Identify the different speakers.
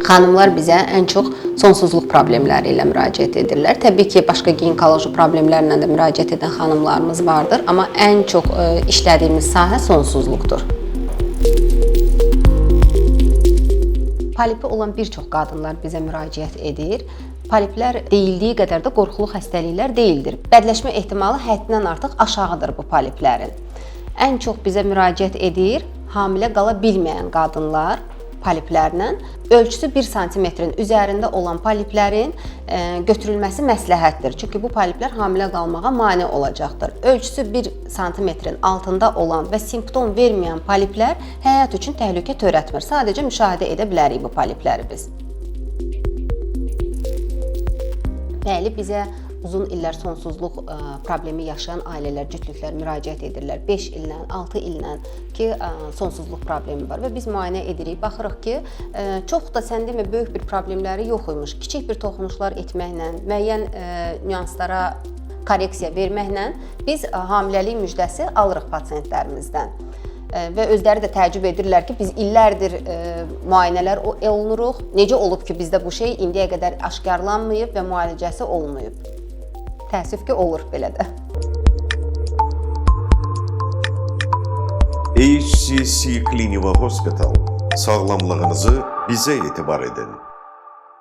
Speaker 1: Xanımlar bizə ən çox sonsuzluq problemləri ilə müraciət edirlər. Təbii ki, başqa ginekoloji problemlərlə də müraciət edən xanımlarımız vardır, amma ən çox ə, işlədiyimiz sahə sonsuzluqdur. Polipi olan bir çox qadınlar bizə müraciət edir. Poliplər deyildiyi qədər də qorxulu xəstəliklər deyildir. Bədləşmə ehtimalı həddindən artıq aşağıdır bu poliplərin. Ən çox bizə müraciət edir hamilə qala bilməyən qadınlar poliplərlə ölçüsü 1 sm-in üzərində olan poliplərin e, götürülməsi məsləhətdir. Çünki bu poliplər hamilə qalmağa mane olacaqdır. Ölçüsü 1 sm-in altında olan və simptom verməyən poliplər həyat üçün təhlükə törətmir. Sadəcə müşahidə edə bilərik bu polipləri biz. Bəli, bizə uzun illər sonsuzluq ə, problemi yaşayan ailələr, cütlüklər müraciət edirlər. 5 illə, 6 illə ki, ə, sonsuzluq problemi var və biz müayinə edirik. Baxırıq ki, ə, çox da sən demə böyük bir problemləri yox imiş. Kiçik bir toxunuşlar etməklə, müəyyən ə, nüanslara korreksiya verməklə biz ə, hamiləlik müjdəsi alırıq pasiyentlərimizdən. Ə, və özləri də təəccüb edirlər ki, biz illərdir ə, müayinələr olunuruq. Necə olub ki, bizdə bu şey indiyə qədər aşkarlanmayıb və müalicəsi olunmayıb? Təəssüf ki, olur belə də.
Speaker 2: HCC Clinical Hospital. Sağlamlığınızı bizə etibar edin.